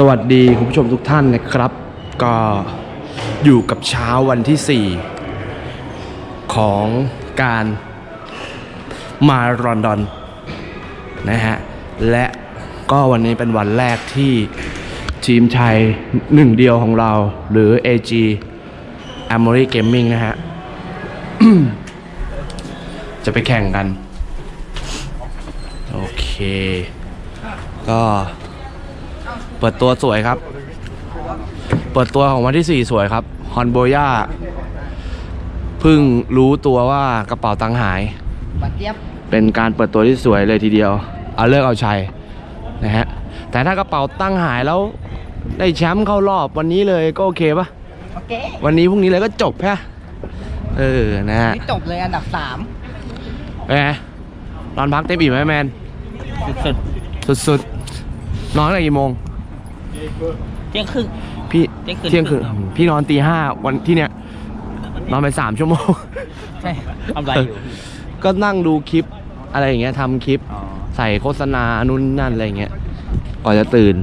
สวัสดีคุณผู้ชมทุกท่านนะครับ ก็อยู่กับเช้าวันที่ 4 ของการมาลอนดอนนะฮะ และก็วันนี้เป็นวันแรกที่ทีมไทยหนึ่งเดียวของเรา หรือ AG a m o r y Gaming นะฮะ จะไปแข่งกัน โอเค ก็ เปิดตัวสวยครับ เปิดตัวของวันที่ 4 สวยครับฮอนโบย่าเพิ่งรู้ตัวว่ากระเป๋าตังค์หาย บัดเจี๊ยบเป็นการเปิดตัวที่สวยเลยทีเดียว เอาเลิกเอาชัยนะฮะ แต่ถ้ากระเป๋าตั้งค์หายแล้วได้แชมป์เข้ารอบวันนี้เลยก็โอเคปะโอเควันนี้พรุ่งนี้เลยก็จบแค่เออ นะฮะ นี่จบเลยอันดับสามเป็นไงนอนพักเต็มอิ่มไหมแมน สุดสุดๆนอนตั้งแต่กี่โมงๆ เที่ยงครึ่ง พี่เที่ยงคืนเที่ยงคืนพี่นอนตีห้าวันที่เนี้ยนอนไปสามชั่วโมง ใช่ทำไรอยู่ก็นั่งดูคลิปอะไรอย่างเงี้ยทำคลิป อ๋อใส่โฆษณานู่นนั่นอะไรอย่างเงี้ยก่อนจะตื่น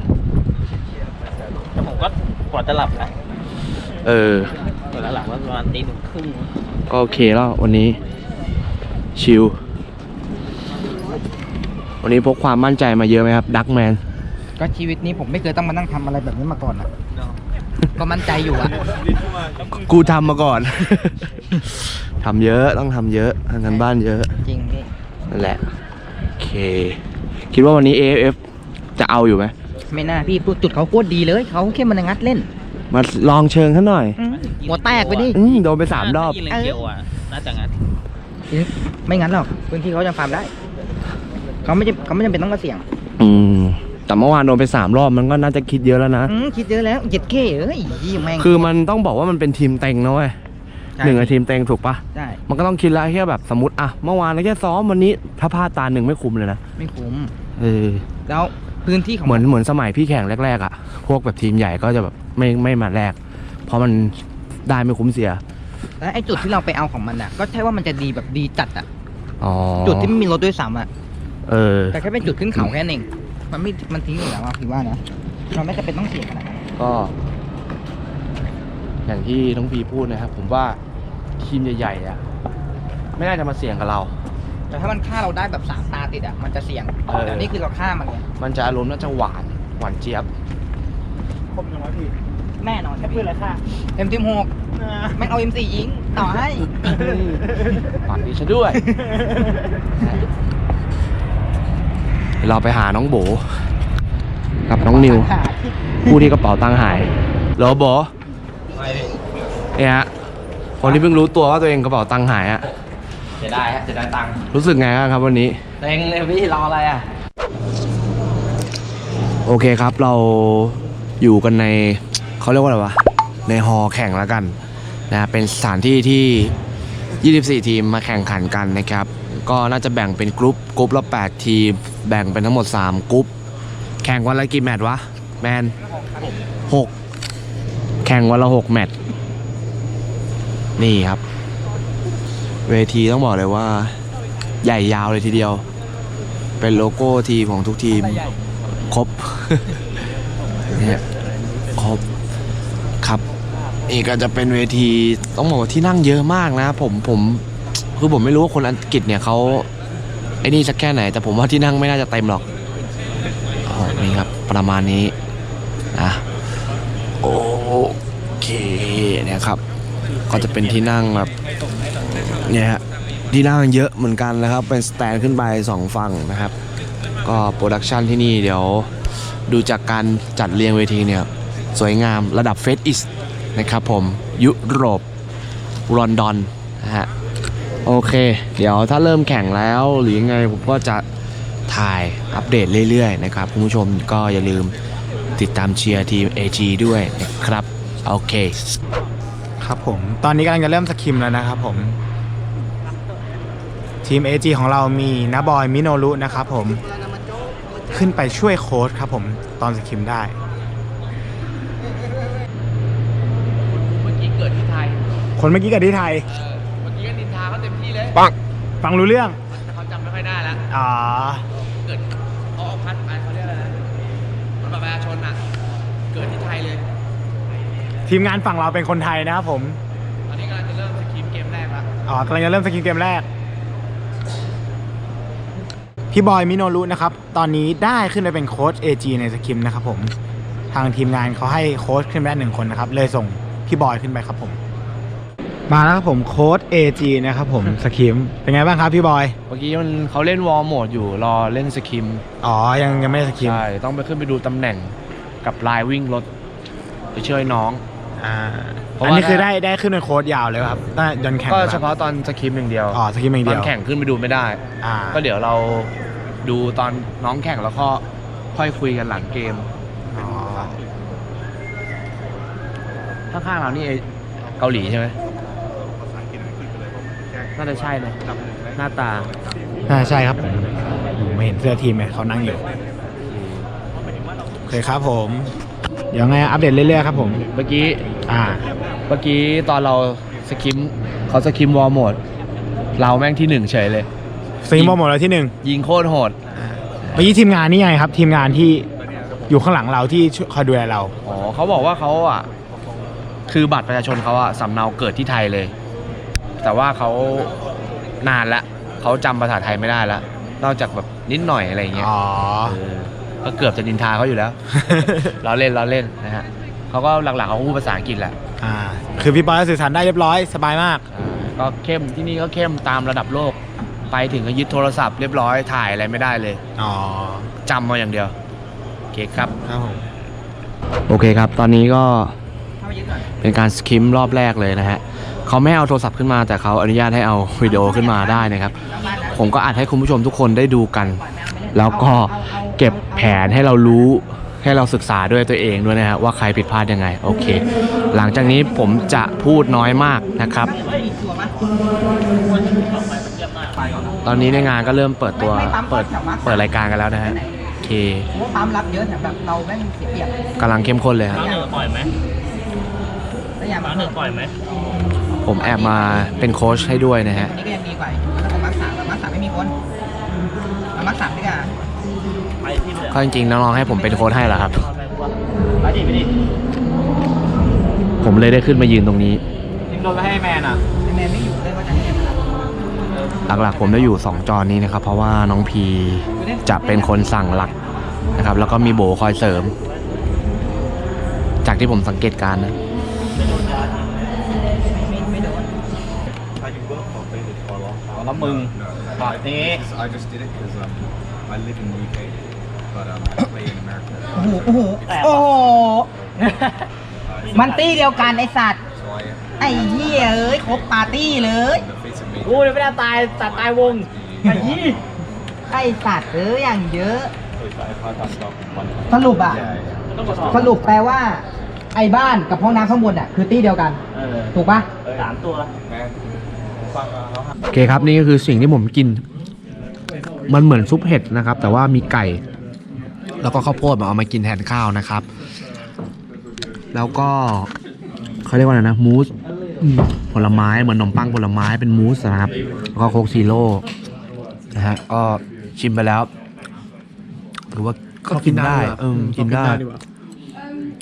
แต่ผมก็กว่าจะหลับนะเออ กว่าจะหลับก็ประมาณตีหนึ่งครึ่งก็โอเคแล้ววันนี้ ชิลวันนี้พกความมั่นใจมาเยอะไหมครับดักแมน ก็ชีวิตนี้ผมไม่เคยต้องมานั่งทำอะไรแบบนี้มาก่อนอะ ก็มั่นใจอยู่อะกูทำมาก่อน ทำเยอะต้องทำเยอะทำกันบ้านเยอะจริงพี่นั่นแหละโอเค คิดว่าวันนี้ AFF จะเอาอยู่ไหมไม่น่าพี่จุดเขาโคตรดีเลยเขาแค่มันงัดเล่นมาลองเชิงเขาหน่อยอืมหัวแตกไปดิ อืมโดนไปสามรอบยิงเลนเกียวอะน่าจะงั้นไม่งั้นหรอกพื้นที่เขาจะฟาร์มได้ เขาไม่จำเขาไม่จำเป็นต้องมาเสี่ยงอืม แต่เมื่อวานโดนไปสามรอบมันก็น่าจะคิดเยอะแล้วนะ อืมคิดเยอะแล้วเจ็ดเคเอ้ยยี่แม่ง คือมันต้องบอกว่ามันเป็นทีมเต็งนะเว้ยใช่ หนึ่งในทีมเต็งถูกปะได้มันก็ต้องคิดแล้วแค่แบบสมมติอะเมื่อวานเราแค่ซ้อมวันนี้ถ้าพลาดตาหนึ่งไม่คุ้มเลยนะไม่คุ้มเออแล้วพื้นที่ของเหมือนเหมือนสมัยพี่แข่งแรกๆอะพวกแบบทีมใหญ่ก็จะแบบไม่ไม่มาแรก เพราะมันได้ไม่คุ้มเสียแล้วไอ้จุดที่เราไปเอาของมันอะ ก็ใช่ว่ามันจะดีแบบดีจัดอะ อ๋อจุดที่ไม่มีรถด้วยซ้ำอะ เออ แต่แค่เป็นจุดขึ้นเขาแค่นั้นเอง มันไม่มันทิ้งอยู่แล้วอะพี่ว่านะเราไม่จำเป็นต้องเสี่ยงขนาดนั้นก็ อย่างที่น้องพีพูดนะครับ ผมว่าทีมใหญ่ๆอะไม่น่าจะมาเสี่ยงกับเรา แต่ถ้ามันฆ่าเราได้แบบสามตาติดอะมันจะเสี่ยงเออ แต่นี่คือเราฆ่ามันไงมันจะอารมณ์น่าจะหวานหวานเจี๊ยบแน่นอนใช่ปืนเลยค่ะเอ็มทีมหกแม่งเอาเอ็มสี่ยิงต่อให้ ฝากดีฉันด้วย เดี๋ยวเราไปหาน้องโบ กับน้องนิว ผู้ที่กระเป๋าตังค์หายเหรอโบเนี่ยฮะคนที่เพิ่งรู้ตัวว่าตัวเองกระเป๋าตังค์หายอะจะได้ฮะจะได้ตังค์รู้สึกไงบ้างครับวันนี้เต็งเลยพี่รออะไรอะ โอเคครับเราอยู่กันในเขาเรียกว่าอะไรวะ ในฮอลล์แข่งแล้วกันนะเป็นสถานที่ที่ 24 ทีมมาแข่งขันกันนะครับ ก็น่าจะแบ่งเป็นกรุ๊ปกรุ๊ปละ8 ทีม แบ่งเป็นทั้งหมด 3กรุ๊ปแข่งวันละกี่แมตช์วะ แมน6แข่งวันละ6แมตช์นี่ครับ เวทีต้องบอกเลยว่า ใหญ่ยาวเลยทีเดียว เป็นโลโก้ทีมของทุกทีม ครบเนี่ยครบครับนี่ก็จะเป็นเวทีต้องบอกว่าที่นั่งเยอะมากนะ ผมผม คือผมไม่รู้ว่าคนอังกฤษเนี่ยเขาไอ้นี่สักแค่ไหน แต่ผมว่าที่นั่งไม่น่าจะเต็มหรอกอ๋อนี่ครับ ประมาณนี้นะโอเคเนี่ยครับ ก็จะเป็นที่นั่งแบบเนี่ยฮะที่นั่งเยอะเหมือนกันนะครับ เป็นสแตนขึ้นไปสองฝั่งนะครับ ก็โปรดักชันที่นี่เดี๋ยวดูจากการจัดเรียงเวทีเนี่ย สวยงามระดับเฟสอิสนะครับผม ยุโรปลอนดอนนะฮะ โอเค เดี๋ยวถ้าเริ่มแข่งแล้วหรือยังไงผมก็จะถ่ายอัปเดตเรื่อยๆนะครับคุณผู้ชมก็อย่าลืมติดตามเชียร์ทีม AG ด้วยนะครับ โอเค ครับผม ตอนนี้กำลังจะเริ่มสคิมแล้วนะครับผม ทีม AG ของเรามีนาบอยมิโนรุนะครับผม ขึ้นไปช่วยโค้ชครับผม ตอนสคิมได้เมื่อกี้เกิดที่ไทยคนเมื่อกี้กับที่ไทย เมื่อกี้ก็นินทา เขาเต็มที่เลยฟังรู้เรื่องแต่เขาจำไม่ค่อยได้แล้วอ๋อเกิดเขาเอาพัดไปเขาเรียกอะไรนะมันบัตรประชาชนอะทีมงานฝั่งเราเป็นคนไทยนะครับผมตอนนี้กำลังจะเริ่มสกิมเกมแรกแล้วอ๋อกำลังจะเริ่มสกินเกมแรกพี่บอยมิโนรุนะครับ ตอนนี้ได้ขึ้นไปเป็นโค้ช AG ในสกิมนะครับผม ทางทีมงานเขาให้โค้ชขึ้นไปได้หนึ่งคนนะครับ เลยส่งพี่บอยขึ้นไปครับผม มาแล้วครับผมโค้ช AG นะครับผมสกิมเป็นไงบ้างครับพี่บอย เมื่อกี้มันเขาเล่นวอลโหมดอยู่รอเล่นสกิมอ๋อยังยังไม่ได้สกิมใช่ต้องไปขึ้นไปดูตำแหน่งกับลายวิ่งรถไปช่วยน้อง อ่าเพราะอันว่า นี้คือได้ได้ขึ้นเป็นโค้ชยาวเลยครับได้ยันแข่งก็หรอเฉพาะตอนสกิมอย่างเดียวอ๋อสกิมอย่างตเดีอยนวแข่งขึ้นไปดูไม่ได้ อ่าก็เดี๋ยวเราดูตอนน้องแข่งแล้วก็ค่อยคุยกันหลังเกมอ๋อข้างๆเรานี่เกาหลีใช่ไหม น่าจะใช่นะหน้าตาอ่าใช่ครับผมผมไม่เห็นเสื้อทีมไหมเขานั่งอยู่โอเคครับผมเดี๋ยวไงอัปเดตเรื่อยๆครับผมเมื่อกี้อ่าเมื่อกี้ตอนเราสกิมเขาสกิมวอลโหมด เราแม่งที่หนึ่งเฉยเลยซีโมหมดแล้วที่หนึ่งยิงโคตรโหดเมื่อกี้ทีมงานนี่ไงครับ ทีมงานที่อยู่ข้างหลังเราที่ช่วยคอยดูแลเราอ๋อเขาบอกว่าเขาอะ คือบัตรประชาชนเขาอะสำเนาเกิดที่ไทยเลย แต่ว่าเขานานละเขาจำภาษาไทยไม่ได้ละนอกจากแบบนิดหน่อยอะไรอย่างเงี้ย อ๋อ เออก็เกือบจะนินทาเขาอยู่แล้ว เราเล่นเราเล่นนะฮะเขาก็หลักๆเขาพูดภาษาอังกฤษแหละอ่า คือพี่บอยสื่อสารได้เรียบร้อยสบายมาก อ่าก็เข้มที่นี่ก็เข้มตามระดับโลก ไปถึงก็ยึดโทรศัพท์เรียบร้อยถ่ายอะไรไม่ได้เลยอ๋อ จำมาอย่างเดียวโอเคครับ ครับผม โอเคครับ ตอนนี้ก็เข้าไปยึดก่อนเป็นการสคิมรอบแรกเลยนะฮะ เขาไม่ให้เอาโทรศัพท์ขึ้นมาแต่เขาอนุญาตให้เอาวิดีโอขึ้นมาได้นะครับ ผมก็อัดให้คุณผู้ชมทุกคนได้ดูกัน แล้วก็เก็บแผนให้เรารู้ให้เราศึกษาด้วยตัวเองด้วยนะฮะว่าใครผิดพลาดยังไง โอเค หลังจากนี้ผมจะพูดน้อยมากนะครับ ตอนนี้ในงานก็เริ่มเปิดตัวเปิดเปิดรายการกันแล้วนะฮะโอเคเพราะว่าปั๊มรับเยอะแต่แบบเราแม่งเสียเปรียบกำลังเข้มข้นเลยฮะน้ำหนึ่งปล่อยไหมแล้วอย่างน้ำหนึ่งปล่อยไหม ผมแอบมาเป็นโค้ชให้ด้วยนะฮะอันนี้ก็ยังดีกว่าแล้วก็มาร์คสามแต่มาร์คสามไม่มีคนเอามาร์คสามดีกว่าไปที่เหลือก็จริงๆน้องๆให้ผมเป็นโค้ชให้เหรอครับ ไปดิไปดิผมเลยได้ขึ้นมายืนตรงนี้ ทิ้งโดนไปให้แมนอะไอ้แมนไม่อยู่เลยว่าจะให้แมนมารับหลักๆผมได้อยู่ 2 จอนี้นะครับ เพราะว่าน้องพีจะเป็นคนสั่งหลักนะครับ แล้วก็มีโบคอยเสริม จากที่ผมสังเกตการณ์นะ แล้วมึงปล่อยนี้ I just did it because um, I live in the UK, but um, I play in America. โอ้โหโอ้โหโอ้โหมันตี้เดียวกันไอสัตว์ So I ไอ้เหี้ยเอ้ยครบปาร์ตี้เลย the face of me. กูเลยไม่ได้ตายตัดตายวงไอ้ยี่ไอสัตว์เอ้ยอย่างเยอะ สรุปอะต้องกระสอบสรุปแปลว่า ไอ้บ้านกับห้องน้ำข้างบนอะคือตี้เดียวกัน เออถูกปะสามตัว โอเคครับนี่ก็คือสิ่งที่ผมกิน มันเหมือนซุปเห็ดนะครับ แต่ว่ามีไก่ แล้วก็ข้าวโพดมาเอามากินแทนข้าวนะครับ แล้วก็เขาเรียกว่าอะไรนะมูสอืมผลไม้เหมือนขนมปังผลไม้เป็นมูสนะครับแล้วก็โคกซีโร่นะฮะก็ชิมไปแล้วหรือว่าก็กินได้เออกินได้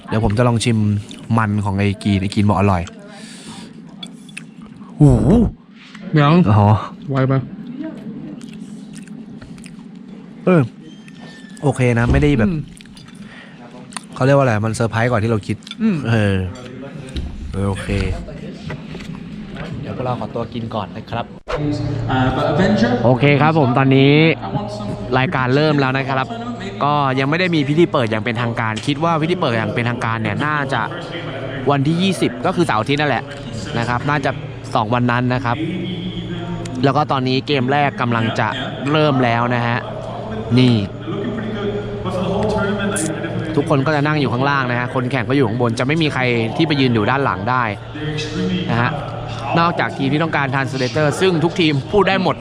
เดี๋ยวผมจะลองชิมมันของไอ้กีนไอ้กีนบอกอร่อยหู ยังอ๋อไวไปเออโอเคนะ ไม่ได้แบบเขาเรียกว่าอะไร มันเซอร์ไพรส์กว่าที่เราคิดเออเออโอเค เดี๋ยวพวกเราขอตัวกินก่อนนะครับ โอเคครับผมตอนนี้รายการเริ่มแล้วนะครับ ก็ยังไม่ได้มีพิธีเปิดอย่างเป็นทางการ คิดว่าพิธีเปิดอย่างเป็นทางการเนี่ยน่าจะวันที่ 20 ก็คือเสาร์อาทิตย์นั่นแหละนะครับ น่าจะ 2 วันนั้นนะครับ แล้วก็ตอนนี้เกมแรกกำลังจะเริ่มแล้วนะฮะ นี่ ทุกคนก็จะนั่งอยู่ข้างล่างนะฮะ คนแข่งก็อยู่ข้างบน จะไม่มีใครที่ไปยืนอยู่ด้านหลังได้นะฮะ นอกจากทีมที่ต้องการทานสเลเตอร์ ซึ่งทุกทีมพูดได้หมด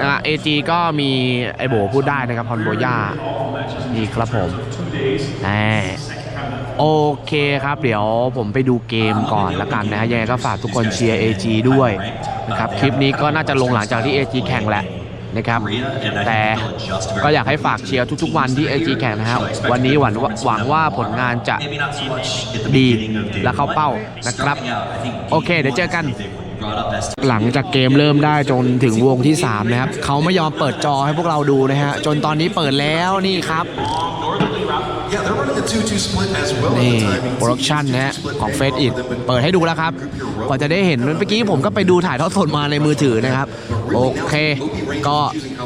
นะฮะเอจีก็มีไอโบพูดได้นะครับ ฮอนโบย่านี่ครับผมแหม โอเคครับ เดี๋ยวผมไปดูเกมก่อนละกันนะฮะยังไงก็ฝากทุกคนเชียร์ AG ด้วยนะครับคลิปนี้ก็น่าจะลงหลังจากที่ AG แข่งแหละนะครับ แต่ก็อยากให้ฝากเชียร์ทุกๆวันที่ AG แข่งนะฮะวันนี้หวังว่าหวังว่าผลงานจะดีและเข้าเป้านะครับ โอเค เดี๋ยวเจอกัน หลังจากเกมเริ่มได้จนถึงวงที่ 3 นะครับ เขาไม่ยอมเปิดจอให้พวกเราดูนะฮะ จนตอนนี้เปิดแล้วนี่ครับ นี่ at the timing. โปรดักชันนะฮะของเฟสอิดเปิดให้ดูแล้วครับกว่าจะได้เห็นเมื่อกี้ผมก็ไปดูถ่ายทอดสดมาในมือถือนะครับ โอเค ก็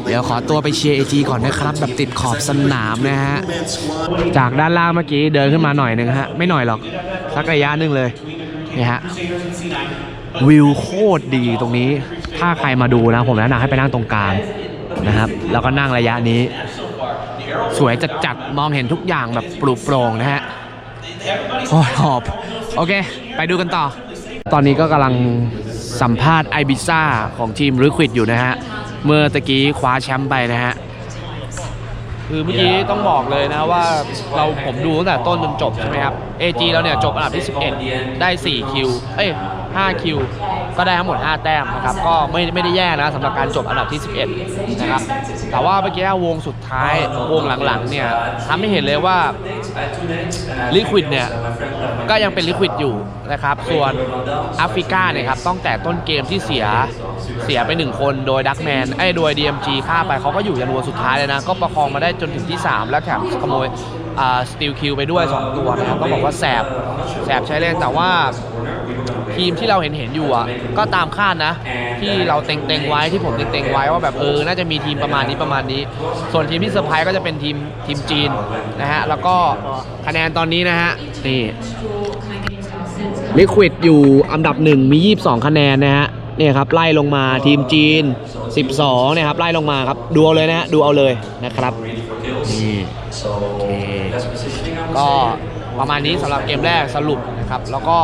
เดี๋ยวขอตัวไปเชียร์เอจีก่อนนะครับ แบบติดขอบสนามนะฮะ จากด้านล่างเมื่อกี้เดินขึ้นมาหน่อยหนึ่งฮะ ไม่หน่อยหรอก สักระยะหนึ่งเลยนี่ฮะวิวโคตรดีตรงนี้ ถ้าใครมาดูนะ ผมแนะนำให้ไปนั่งตรงกลางนะครับ แล้วก็นั่งระยะนี้ สวยจัดจัดมองเห็นทุกอย่างแบบปลุกโปร่งนะฮะโอ้ยหอบโอเค ไปดูกันต่อ ตอนนี้ก็กำลังสัมภาษณ์ไอบิซ่าของทีมริควิดอยู่นะฮะ เมื่อตะกี้คว้าแชมป์ไปนะฮะ คือเมื่อกี้ต้องบอกเลยนะว่าเราผมดูตั้งแต่ต้นจนจบใช่ไหมครับ AG เราเนี่ยจบอันดับที่ 11 ได้ 4 คิว เอ้ย 5 คิว ก็ได้ทั้งหมด 5 แต้มนะครับ ก็ไม่ไม่ได้แย่นะสำหรับการจบอันดับที่ 11 นะครับ แต่ว่าเมื่อกี้วงสุดท้ายวงหลังๆเนี่ยทำให้เห็นเลยว่าลิควิดเนี่ยก็ยังเป็นลิควิดอยู่นะครับ ส่วนแอฟริกาเนี่ยครับต้องแต่ต้นเกมที่เสียเสียไปหนึ่งคนโดยดักแมนไอ้ยโดย DMG ฆ่าไปเขาก็อยู่ยันวันสุดท้ายเลยนะ ก็ประคองมาได้จนถึงที่ 3 แล้วแถมขโมยสติลคิวไปด้วย 2 ตัวนะครับต้องบอกว่าแสบแสบใช้เล่นแต่ว่า ทีมที่เราเห็นเห็นอยู่อะก็ตามคาดนะ ที่เราเต็งๆไว้ที่ผมเต็งๆไว้ว่าแบบเออน่าจะมีทีมประมาณนี้ประมาณนี้ ส่วนทีมที่เซอร์ไพรส์ก็จะเป็นทีมทีมจีนนะฮะแล้วก็คะแนนตอนนี้นะฮะนี่ลิควิดอยู่อันดับหนึ่งมี 22 คะแนนนะฮะเนี่ยครับไล่ลงมาทีมจีน 12เนี่ยครับไล่ลงมาครับดูเอาเลยนะฮะดูเอาเลยนะครับนี่โอเคก็ประมาณนี้สำหรับเกมแรกสรุปนะครับ แล้วก็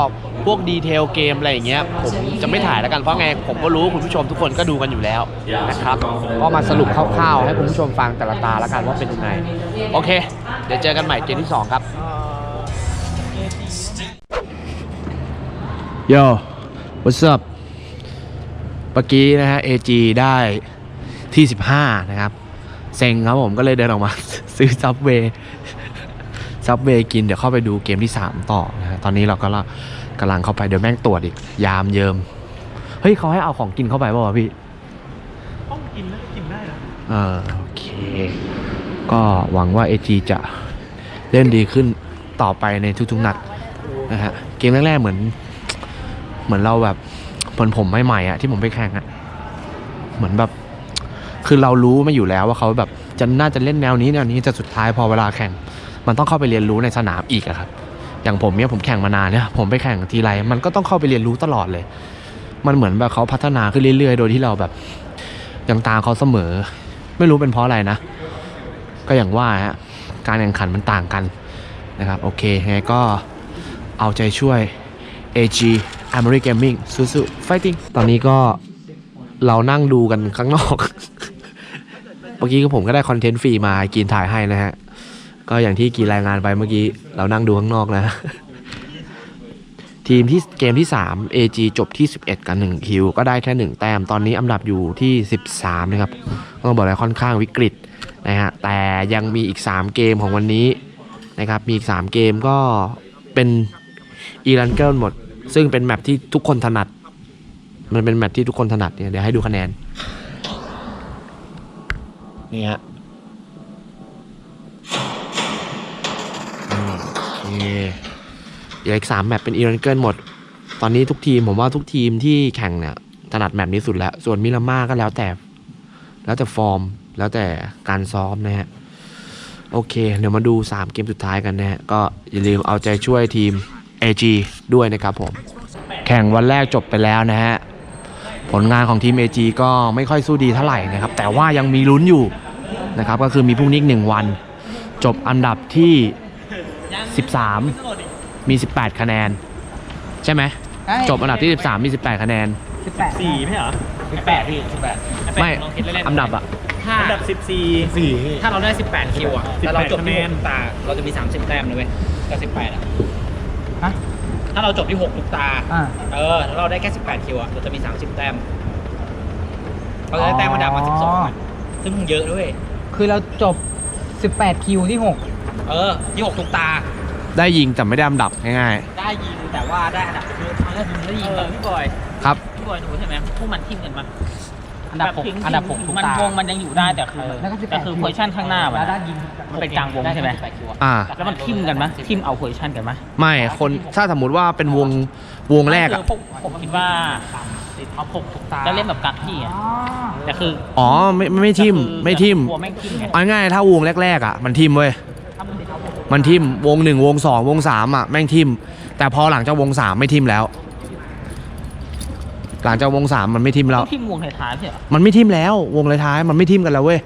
พวกดีเทลเกมอะไรอย่างเงี้ยผมจะไม่ถ่ายแล้วกันเพราะไงผมก็รู้คุณผู้ชมทุกคนก็ดูกันอยู่แล้วนะครับก็มาสรุปคร่าวๆ ให้คุณผู้ชมฟังแต่ละตาแล้วกันว่าเป็นยังไงโอเค เดี๋ยวเจอกันใหม่เกมที่ 2 ครับโย what's up เมื่อกี้นะฮะ AG ได้ที่ 15 นะครับ เซ็งครับผมก็เลยเดินออกมา ซื้อซับเวย์ซับเวย์กิน เดี๋ยวเข้าไปดูเกมที่ 3 ต่อนะฮะตอนนี้เราก็ กำลังเข้าไปเดี๋ยวแม่งตรวจอีก ยามเยิม เฮ้ยเขาให้เอาของกินเข้าไปเปล่าวะพี่ต้องกินนะกินได้นะเออโอเค ก็หวังว่า AG จะเล่นดีขึ้นต่อไปในทุกๆนัดนะฮะเกมแรกๆเหมือน เหมือนเราแบบเหมือนผมใหม่ๆอะที่ผมไปแข่งอะเหมือนแบบ คือเรารู้มาอยู่แล้วว่าเขาแบบจะน่าจะเล่นแนวนี้แนวนี้แต่สุดท้ายพอเวลาแข่ง มันต้องเข้าไปเรียนรู้ในสนามอีกอะครับ อย่างผมเนี่ยผมแข่งมานานเนี่ยผมไปแข่งทีไรมันก็ต้องเข้าไปเรียนรู้ตลอดเลย มันเหมือนแบบเขาพัฒนาขึ้นเรื่อย ๆ โดยที่เราแบบยังตามเขาเสมอ ไม่รู้เป็นเพราะอะไรนะ ก็อย่างว่าฮะการแข่งขันมันต่างกันนะครับโอเคยังไงก็เอาใจช่วย AG Ameri Gaming สู้ๆ fighting ตอนนี้ก็เรานั่งดูกันข้างนอก เมื่อกี้ก็ผมก็ได้คอนเทนต์ฟรีมากินถ่ายให้นะฮะ ก็อย่างที่กีรายงานไปเมื่อกี้ เรานั่งดูข้างนอกนะ ทีมที่เกมที่ 3 AG จบที่ 11 กับ1คิว ก็ได้แค่ 1 แต้มตอนนี้อันดับอยู่ที่ 13 นะครับต้องบอกเลยค่อนข้างวิกฤตนะฮะแต่ยังมีอีก 3 เกมของวันนี้นะครับ มีอีก 3 เกมก็เป็นอีรันเกิลหมด ซึ่งเป็นแมปที่ทุกคนถนัด มันเป็นแมปที่ทุกคนถนัดเนี่ยเดี๋ยวให้ดูคะแนนนี่ฮะ โอเคเหลืออีกสามแมปเป็นอีรันเกิลหมด ตอนนี้ทุกทีมผมว่าทุกทีมที่แข่งเนี่ยถนัดแมปนี้สุดแล้ว ส่วนมิราม่าก็แล้วแต่ แล้วแต่ฟอร์ม แล้วแต่การซ้อมนะฮะ โอเค เดี๋ยวมาดู 3 เกมสุดท้ายกันนะฮะ ก็อย่าลืมเอาใจช่วยทีม AG ด้วยนะครับผม แข่งวันแรกจบไปแล้วนะฮะ ผลงานของทีม AG ก็ไม่ค่อยสู้ดีเท่าไหร่นะครับ แต่ว่ายังมีลุ้นอยู่นะครับ ก็คือมีพรุ่งนี้หนึ่งวัน จบอันดับที่ 13 มี 18 คะแนน ใช่ไหมจบอันดับที่ 13 มี 18 คะแนนสี่ไม่เหรอแปดพี่สิบแปดไม่อันดับอะถ้าอันดับสิบสี่สี่ ถ้าเราได้ 18 คิวอะแล้วเราจบคะแนที่น6ทุกตา เราจะมี 30 แต้มนะเว้ยกับ18อะฮะถ้าเราจบที่6ทุกตา อ่า เออแล้วเราได้แค่ 18 คิวอะเราจะมี 30 แต้ม เราจะได้แต้มอันดับมา12อะซึ่งเยอะด้วย คือเราจบ 18 คิวที่ 6 เออที่หกทุกตา ได้ยิงแต่ไม่ได้อันดับง่ายได้ยิงแต่ว่าได้อันดับคือตอนแรกผมได้ยิงแบบพี่บอยๆครับ พี่บอยดูใช่ไหมพวกมันทิมกันมาอันดับหกถึงอันดับหกทุกมันตาวงมันยังอยู่ได้แต่คือแล้วก็18แต่คือโพซิชั่นข้างหน้ามันแล้วได้อะ ยิงมันเป็นกลางวงใช่ไหม ด้18คิวอะอ่า แล้วมันทิมกันไหมทิมเอาโพซิชั่นกันไหมไม่คนถ้าสมมุติว่าเป็นวงวงแรกอะคือพวผมคิดว่าเอาหกทุกตาจะเล่นแบบกักที่อะแต่คืออ๋อไม่ไม่ไม่ทิมแต่คือไม่ทิมกลัวแม่งทิมไงเอาง่ายๆถ้าวงแรกๆอะมันทิมเว้ย มันทิมวงหนึ่งวงสองวงสามอะแม่งทิม แต่พอหลังจากวงสามไม่ทิมแล้ว หลังจากวงสามมันไม่ทิมแล้วต้องทิมวงท้ายๆใช่เหรอมันไม่ทิมแล้ววงเลยท้ายมันไม่ทิมกันแล้วเว้ย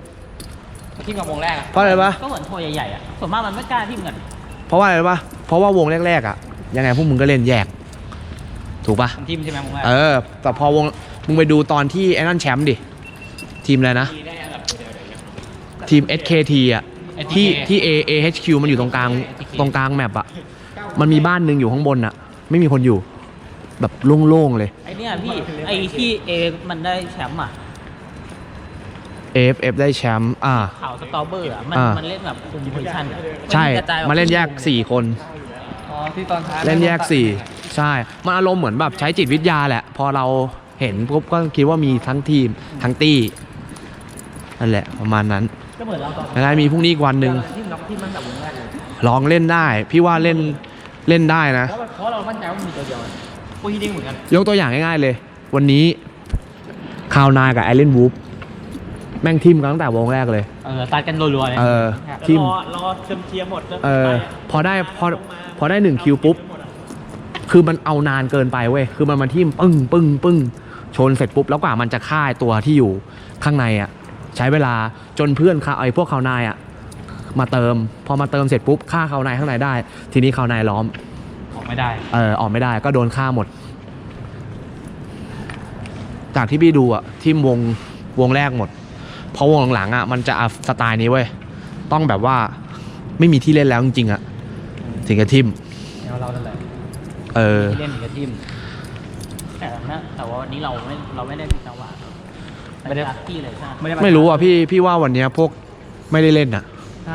ทิมกับวงแรกอะเพราะอะไรปะก็เหมือนโทรใหญ่ๆอะส่วนมากมันไม่กล้าทิมกันเพราะว่าอะไรรู้ปะเพราะว่าวงแรกๆอะยังไงพวกมึงก็เล่นแยก ถูกปะมันทิมใช่ไหมวงแรกเออ แต่พอวงมึงไปดูตอนที่ไอ้นั่นแชมป์ดิทีมอะไรนะ ทีม SKT อะ ที่ที่ A AHQ มันอยู่ตรงกลางตรงกลางแมปอะมันมีบ้านหนึ่งอยู่ข้างบนอะไม่มีคนอยู่ แบบโล่งๆเลย ไอเนี่ยพี่ไอที่เอมันได้แชมป์อะ AFF ได้แชมป์อ่า ข่าวสตอเบอร์อะ มันอ่ามั มันเล่นแบบคุมโพซิชั่นอะใช่ กระจยออมาเล่นแยก 4 คน อ๋อที่ตอนท้ายเล่นแยก 4 ใช่ มันอารมณ์เหมือนแบบใช้จิตวิทยาแหละ พอเราเห็นปุ๊บก็คิดว่ามีทั้งทีมทั้งตี้นั่นแหละประมาณนั้น ก็เหมือนเราตอนแล้วมีพรุ่งนี้อีกวันหนึ่งที่ล็อกที่มันแบบวงแรกเลยลองเล่นได้ พี่ว่าเล่นเล่นได้นะ เพราะว่าเพราะเรามั่นใจว่ามันมีตัวเดียวพวกที่ดิ้งเหมือนกัน ยกตัวอย่างง่ายๆเลย วันนี้คาวนายกับไอเลนวูฟแม่งทิมกันตั้งแต่วงแรกเลย เออตัดกันรัวๆเลยเออทิมรอรอเชียมเชียร์หมดแล้วเออไปะพอได้พอพอได้หนึ่งคิวปุ๊บ คือมันเอานานเกินไปเว้ย คือมันมาทิมปึ้งปึ้งปึ้งชนเสร็จปุ๊บแล้วกว่ามันจะฆ่าไอ้ตัวที่อยู่ข้างในอะ ใช้เวลาจนเพื่อนเขาไอ้พวกเขานายอะมาเติม พอมาเติมเสร็จปุ๊บฆ่าเขานายข้างในได้ ทีนี้เขานายล้อมออกไม่ได้เออออกไม่ได้ก็โดนฆ่าหมด จากที่พี่ดูอะทีมวงวงแรกหมด เพราะวงหลังๆอะมันจะเอาสไตล์นี้เว้ยต้องแบบว่าไม่มีที่เล่นแล้วจริงๆอะถึงจะทิมแล้วเรานั่นแหละเออที่เล่นกับทีมแต่นะแต่ว่าวันนี้เราไม่เราไม่ได้มีจังหวะ ไม่ได้ที่เลยใช่ไหมไม่รู้อะพี่พี่ว่าวันเนี้ยพวกไม่ได้เล่นอะ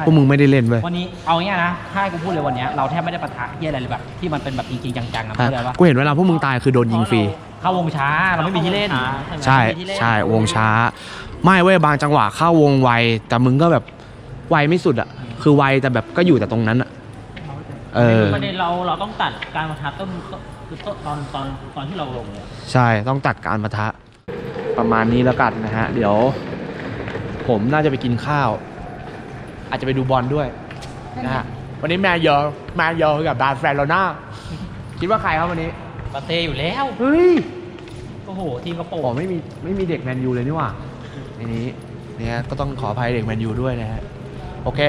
พวกมึงไม่ได้เล่นเว้ยวันนี้เอาง่ายๆนะถ้าให้กูพูดเลยวันเนี้ยเราแทบไม่ได้ปะทะที่อะไรเลยแบบที่มันเป็นแบบจริงๆจังๆนะฮะเข้าใจปะกูเห็นเวลาพวกมึงตายคือโดนยิงฟรี เข้าวงช้าเราไม่มีที่เล่นใช่ใช่วงช้า ไม่เว้ยบางจังหวะเข้าวงไวแต่มึงก็แบบไวไม่สุดอะคือไวแต่แบบก็อยู่แต่ตรงนั้นอะเออประเด็นเราเราต้องตัดการประทับต้นคือต้นตอนตอนตอนที่เราลงเลยใช่ต้องตัดการปะทะ ประมาณนี้แล้วกันนะฮะ เดี๋ยว ผมน่าจะไปกินข้าว อาจจะไปดูบอลด้วยนะฮะวันนี้แมนเยอร์แมนเยอร์กับบาร์เซโลนาคิดว่าใครครับวันนี้บาเต้อยู่แล้วเฮ้ยโอ้โหทีมกระโปรอ๋องไม่มีไม่มีเด็กแมนยูเลยนี่หว่าในนี้เนี่ยก็ต้องขออภัยเด็กแมนยูด้วยนะฮะโอเค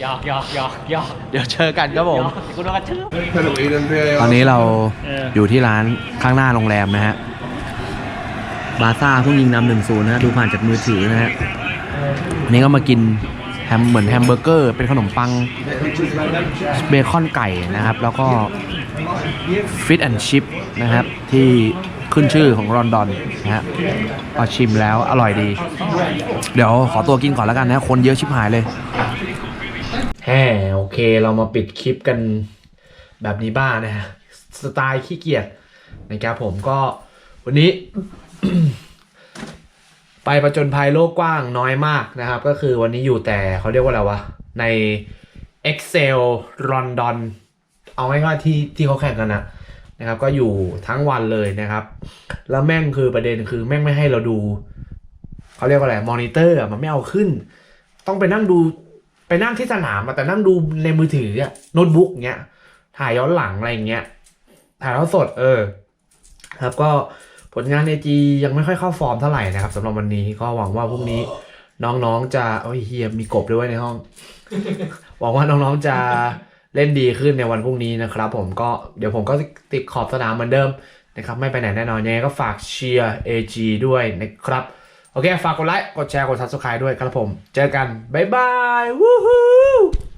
หยอกหยอกหยอกหยอกเดี๋ยวเจอกันครับผมหยอกคุณโดนกระชืบตอนนี้เราเอออยู่ที่ร้านข้างหน้าโรงแรมนะฮะ บาซ่าเพิ่งยิงนำหนึ่งศูนย์นะดูผ่านจากมือถือนะฮะวันนี้ก็มากินแฮมเหมือนแฮมเบอร์เกอร์ เป็นขนมปังเบคอนไก่นะครับ แล้วก็ฟิตแอนชิพนะครับ ที่ขึ้นชื่อของลอนดอนนะฮะพอชิมแล้วอร่อยดี เดี๋ยวขอตัวกินก่อนแล้วกันนะ คนเยอะชิบหายเลยแฮ่โอเคเรามาปิดคลิปกันแบบนี้บ้างนะฮะสไตล์ขี้เกียจนะครับผมก็วันนี้ ไปประจนภัยโลกกว้างน้อยมากนะครับ ก็คือวันนี้อยู่แต่เขาเรียกว่าอะไรวะ ใน Excel London เอาง่ายๆที่ที่เขาแข่งกันนะนะครับ ก็อยู่ทั้งวันเลยนะครับ แล้วแม่งคือประเด็นคือแม่งไม่ให้เราดูเขาเรียกว่าอะไรมอนิเตอร์มันไม่เอาขึ้น ต้องไปนั่งดูไปนั่งที่สนามอะแต่นั่งดูในมือถืออะโน้ตบุ๊กเงี้ยถ่ายย้อนหลังอะไรเงี้ยถ่ายเท่าสดเออ ครับก็ ผลงานในจียังไม่ค่อยเข้าฟอร์มเท่าไหร่นะครับสำหรับวันนี้ก็หวังว่าพรุ่งนี้น้องๆจะโอ้ยเฮียมีกบด้วยในห้อง หวังว่าน้องๆจะเล่นดีขึ้นในวันพรุ่งนี้นะครับ ผมก็เดี๋ยวผมก็ติดขอบสนามเหมือนเดิมนะครับไม่ไปไหนแน่นอนยังไงก็ฝากเชียร์ AG ด้วยนะครับ โอเค ฝากกดไลค์ กดแชร์ กด subscribe ด้วยครับผม เจอกัน บ๊ายบาย วู้ฮู้